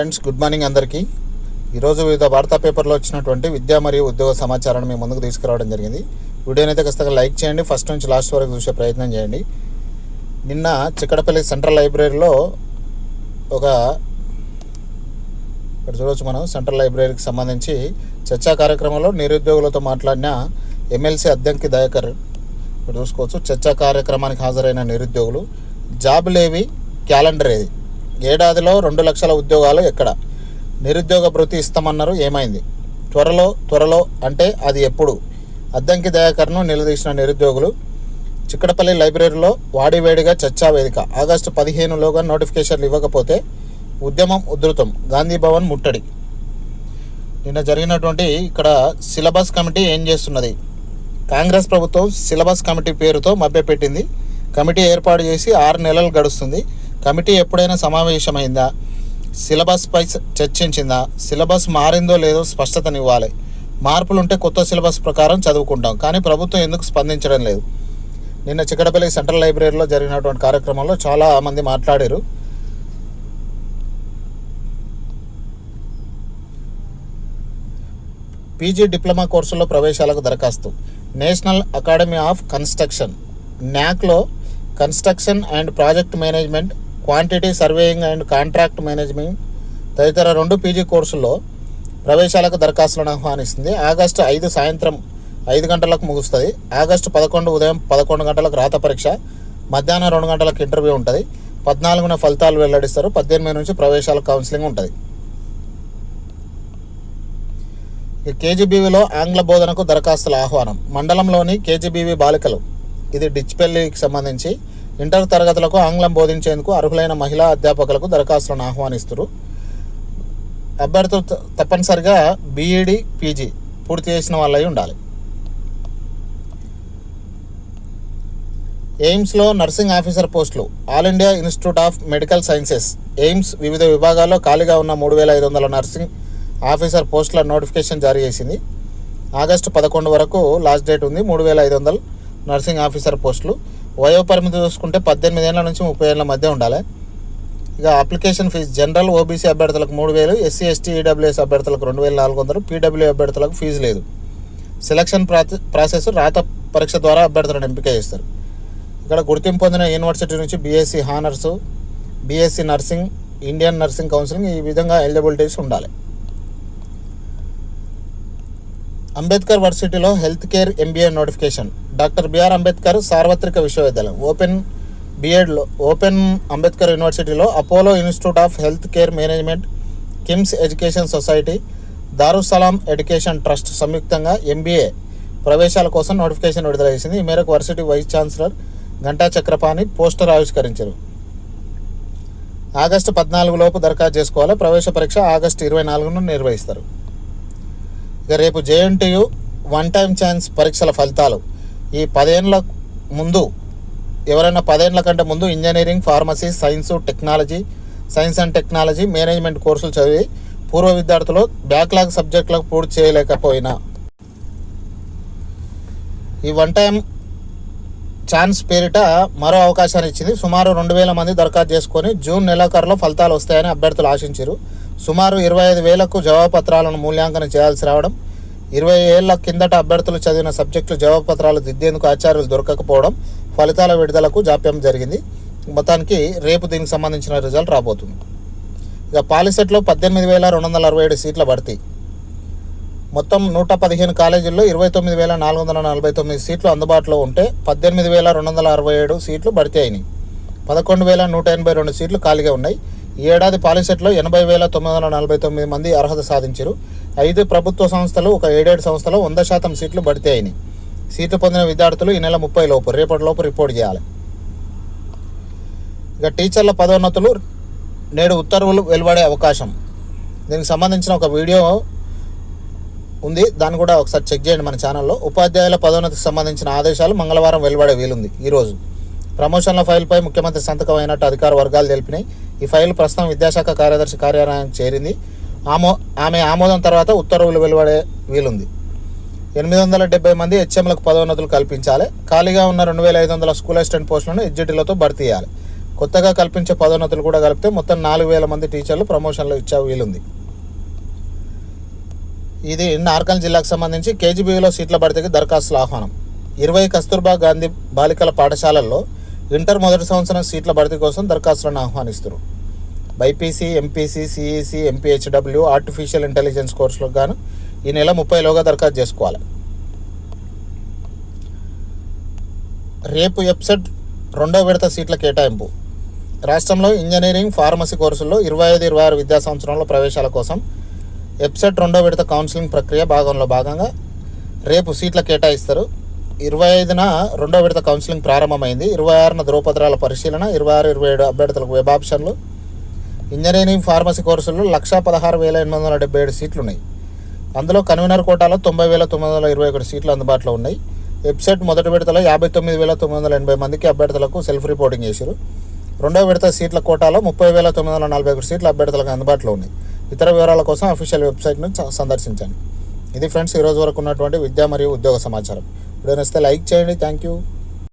Friends good morning అందరికీ. ఈరోజు వివిధ వార్తా పేపర్లో వచ్చినటువంటి విద్యా మరియు ఉద్యోగ సమాచారాన్ని మీ ముందుకు తీసుకురావడం జరిగింది. వీడియోని అయితే ఖచ్చితంగా లైక్ చేయండి ఫస్ట్ నుంచి లాస్ట్ వరకు చూసే ప్రయత్నం చేయండి. నిన్న చిక్కడపల్లి సెంట్రల్ లైబ్రరీలో ఒక ఇక్కడ చూడవచ్చు మనం సెంట్రల్ లైబ్రరీకి సంబంధించి చర్చా కార్యక్రమంలో నిరుద్యోగులతో మాట్లాడిన ఎమ్మెల్సీ అద్దంకి దయాకర్. ఇక్కడ చూసుకోవచ్చు చర్చా కార్యక్రమానికి హాజరైన నిరుద్యోగులు. జాబ్ లేవి క్యాలెండర్ ఏది? ఏడాదిలో రెండు లక్షల ఉద్యోగాలు ఎక్కడ? నిరుద్యోగ భృతి ఇస్తామన్నారు ఏమైంది? త్వరలో త్వరలో అంటే అది ఎప్పుడు? అద్దంకి దయాకర్ను నిలదీసిన నిరుద్యోగులు చిక్కడపల్లి లైబ్రరీలో వాడివేడిగా చర్చా వేదిక. ఆగస్టు పదిహేనులోగా నోటిఫికేషన్లు ఇవ్వకపోతే ఉద్యమం ఉధృతం. గాంధీ భవన్ ముట్టడి. నిన్న జరిగినటువంటి ఇక్కడ సిలబస్ కమిటీ ఏం చేస్తున్నది? కాంగ్రెస్ ప్రభుత్వం సిలబస్ కమిటీ పేరుతో మభ్యపెట్టింది. కమిటీ ఏర్పాటు చేసి ఆరు నెలలు గడుస్తుంది. కమిటీ ఎప్పుడైనా సమావేశమైందా? సిలబస్పై చర్చించిందా? సిలబస్ మారిందో లేదో స్పష్టతనివ్వాలి. మార్పులుంటే కొత్త సిలబస్ ప్రకారం చదువుకుంటాం కానీ ప్రభుత్వం ఎందుకు స్పందించడం లేదు? నిన్న చిక్కడపల్లి సెంట్రల్ లైబ్రరీలో జరిగినటువంటి కార్యక్రమంలో చాలా మంది మాట్లాడారు. పీజీ డిప్లొమా కోర్సుల్లో ప్రవేశాలకు దరఖాస్తు. National academy of construction. న్యాక్లో construction and project management quantity surveying and contract management తదితర రెండు పీజీ కోర్సుల్లో ప్రవేశాలకు దరఖాస్తులను ఆహ్వానిస్తుంది. ఆగస్టు ఐదు సాయంత్రం ఐదు గంటలకు ముగుస్తుంది. ఆగస్టు పదకొండు ఉదయం పదకొండు గంటలకు రాత పరీక్ష మధ్యాహ్నం రెండు గంటలకు ఇంటర్వ్యూ ఉంటుంది. పద్నాలుగున ఫలితాలు వెల్లడిస్తారు. పద్దెనిమిది నుంచి ప్రవేశాల కౌన్సిలింగ్ ఉంటుంది. ఇక కేజీబీవీలో ఆంగ్ల బోధనకు దరఖాస్తుల ఆహ్వానం. మండలంలోని కేజీబీవీ బాలికలు ఇది డిచ్పెల్లికి సంబంధించి ఇంటర్ తరగతులకు ఆంగ్లం బోధించేందుకు అర్హులైన మహిళా అధ్యాపకులకు దరఖాస్తులను ఆహ్వానిస్తారు. అభ్యర్థులు త- తప్పనిసరిగా బీఈడి పీజీ పూర్తి చేసిన వాళ్ళై ఉండాలి. ఎయిమ్స్లో నర్సింగ్ ఆఫీసర్ పోస్టులు all India institute of medical sciences AIIMS వివిధ విభాగాల్లో ఖాళీగా ఉన్న మూడు వేల ఐదు వందల నర్సింగ్ ఆఫీసర్ పోస్టుల నోటిఫికేషన్ జారీ చేసింది. ఆగస్టు పదకొండు వరకు లాస్ట్ డేట్ ఉంది మూడు వేల ఐదు వందల నర్సింగ్ ఆఫీసర్ పోస్టులు. వయో పరిమితి చూసుకుంటే పద్దెనిమిది ఏళ్ళ నుంచి ముప్పై ఏళ్ళ మధ్య ఉండాలి. ఇక అప్లికేషన్ ఫీజు జనరల్ ఓబీసీ అభ్యర్థులకు మూడు వేలు ఎస్సీ ఎస్టీ ఈడబ్ల్యూఎస్ అభ్యర్థులకు రెండు వేల నాలుగు వందలు పీడబ్ల్యూ అభ్యర్థులకు ఫీజు లేదు. సెలక్షన్ ప్రాసెస్ రాత పరీక్ష ద్వారా అభ్యర్థులను ఎంపిక చేస్తారు. ఇక్కడ గుర్తింపు పొందిన యూనివర్సిటీ నుంచి BSc honours BSc nursing Indian nursing counselling ఈ విధంగా ఎలిజిబిలిటీస్ ఉండాలి. Ambedkar వర్సిటీలో health care MBA notification. Doctor BR Ambedkar సార్వత్రిక విశ్వవిద్యాలయం ఓపెన్ బిఎడ్లో ఓపెన్ అంబేద్కర్ యూనివర్సిటీలో Apollo institute of health care management KIMS education society Darussalam education trust సంయుక్తంగా ఎంబీఏ ప్రవేశాల కోసం నోటిఫికేషన్ విడుదల చేసింది. ఈ మేరకు varsity vice chancellor Ganta Chakrapani poster ఆవిష్కరించారు. ఆగస్టు పద్నాలుగు లోపు దరఖాస్తు చేసుకోవాలి. ప్రవేశ పరీక్ష ఆగస్టు ఇరవై నాలుగును నిర్వహిస్తారు. ఇక రేపు జేఎన్టీయు వన్ టైం ఛాన్స్ పరీక్షల ఫలితాలు ఈ పదేళ్ళ ముందు ఎవరైనా పదేళ్ళ కంటే ముందు engineering pharmacy science technology science and technology management కోర్సులు చదివి పూర్వ విద్యార్థులు బ్యాక్లాగ్ సబ్జెక్టులకు పూర్తి చేయలేకపోయినా. ఈ వన్ టైం ఛాన్స్ పేరిట మరో అవకాశాన్ని ఇచ్చింది. సుమారు రెండు వేల మంది దరఖాస్తు చేసుకొని జూన్ నెలాఖరులో ఫలితాలు వస్తాయని అభ్యర్థులు ఆశించారు. సుమారు ఇరవై ఐదు వేలకు జవాబుపత్రాలను మూల్యాంకనం చేయాల్సి రావడం ఇరవై ఏళ్ళ కిందట అభ్యర్థులు చదివిన సబ్జెక్టులు జవాబుపత్రాలు దిద్దేందుకు ఆచార్యులు దొరకకపోవడం ఫలితాల విడుదలకు జాప్యం జరిగింది. మొత్తానికి రేపు దీనికి సంబంధించిన రిజల్ట్ రాబోతుంది. ఇక పాలిసెట్లో పద్దెనిమిది వేల రెండు వందల అరవై ఏడు సీట్ల భర్తీ మొత్తం నూట పదిహేను కాలేజీల్లో ఇరవై తొమ్మిది వేల నాలుగు వందల నలభై తొమ్మిది సీట్లు అందుబాటులో ఉంటే పద్దెనిమిది వేల రెండు వందల అరవై ఏడు సీట్లు భర్తీ అయినాయి పదకొండు వేల నూట ఎనభై రెండు సీట్లు ఖాళీగా ఉన్నాయి. ఈ ఏడాది పాలిసెట్లో ఎనభై వేల తొమ్మిది వందల నలభై తొమ్మిది మంది అర్హత సాధించారు. ఐదు ప్రభుత్వ సంస్థలు ఒక ఏడేడు సంస్థలో వంద శాతం సీట్లు భర్తీ అయినాయి సీట్లు పొందిన విద్యార్థులు ఈ నెల ముప్పై లోపు రేపటి లోపు రిపోర్ట్ చేయాలి. ఇక టీచర్ల పదోన్నతులు నేడు ఉత్తర్వులు వెలువడే అవకాశం. దీనికి సంబంధించిన ఒక వీడియో ఉంది దాన్ని కూడా ఒకసారి చెక్ చేయండి మన ఛానల్లో. ఉపాధ్యాయుల పదోన్నతికి సంబంధించిన ఆదేశాలు మంగళవారం వెలువడే వీలుంది ఈరోజు ప్రమోషన్ల ఫైల్పై ముఖ్యమంత్రి సంతకం అయినట్టు అధికార వర్గాలు తెలిపినాయి. ఈ ఫైల్ ప్రస్తుతం విద్యాశాఖ కార్యదర్శి కార్యాలయానికి చేరింది. ఆమో ఆమె ఆమోదం తర్వాత ఉత్తర్వులు వెలువడే వీలుంది. ఎనిమిది వందల డెబ్బై మంది హెచ్ఎంలకు పదోన్నతులు కల్పించాలి. ఖాళీగా ఉన్న రెండు వేల ఐదు వందల స్కూల్ అసిస్టెంట్ పోస్టులను ఎడ్జిటీలతో భర్తీ చేయాలి. కొత్తగా కల్పించే పదోన్నతులు కూడా కలిపితే మొత్తం నాలుగు వేల మంది టీచర్లు ప్రమోషన్లు ఇచ్చే వీలుంది. ఇది నార్కల్ జిల్లాకు సంబంధించి కేజీబీవీలో సీట్ల భర్తీకి దరఖాస్తుల ఆహ్వానం. ఇరవై కస్తూర్బా గాంధీ బాలికల పాఠశాలల్లో ఇంటర్ మొదటి సంవత్సరం సీట్ల భర్తీ కోసం దరఖాస్తులను ఆహ్వానిస్తారు. BiPC MPC CEC MPHW artificial intelligence కోర్సులకు గాను ఈ నెల ముప్పైలోగా దరఖాస్తు చేసుకోవాలి. రేపు ఎప్సెట్ రెండో విడత సీట్ల కేటాయింపు. రాష్ట్రంలో ఇంజనీరింగ్ ఫార్మసీ కోర్సుల్లో ఇరవై ఐదు ఇరవై ఆరు విద్యా సంవత్సరంలో ప్రవేశాల కోసం ఎప్సెట్ రెండో విడత కౌన్సిలింగ్ ప్రక్రియ భాగంలో భాగంగా రేపు సీట్ల కేటాయిస్తారు. ఇరవై ఐదున రెండో విడత కౌన్సిలింగ్ ప్రారంభమైంది. ఇరవై ఆరున ధ్రువపత్రాల పరిశీలన ఇరవై ఆరు ఇరవై ఏడు అభ్యర్థులకు వెబ్ ఆప్షన్లు ఇంజనీరింగ్ ఫార్మసీ కోర్సుల్లో లక్షా పదహారు వేల ఎనిమిది వందల డెబ్బై ఏడు సీట్లు ఉన్నాయి అందులో కన్వీనర్ కోటాలో తొంభై వేల తొమ్మిది వందల ఇరవై ఒకటి సీట్లు అందుబాటులో ఉన్నాయి. వెబ్సైట్ మొదటి విడతలో యాభై తొమ్మిది వేల తొమ్మిది వందల ఎనభై మందికి అభ్యర్థులకు సెల్ఫ్ రిపోర్టింగ్ చేశారు. రెండో విడత సీట్ల కోటాలో ముప్పై వేల తొమ్మిది వందల నలభై ఒకటి సీట్లు అభ్యర్థులకు అందుబాటులో ఉన్నాయి. ఇతర వివరాల కోసం అఫీషియల్ వెబ్సైట్ను సందర్శించండి. ఇది ఫ్రెండ్స్ ఈరోజు వరకు ఉన్నటువంటి విద్య మరియు ఉద్యోగ సమాచారం. వీడియో నచ్చితే లైక్ చేయండి. Thank you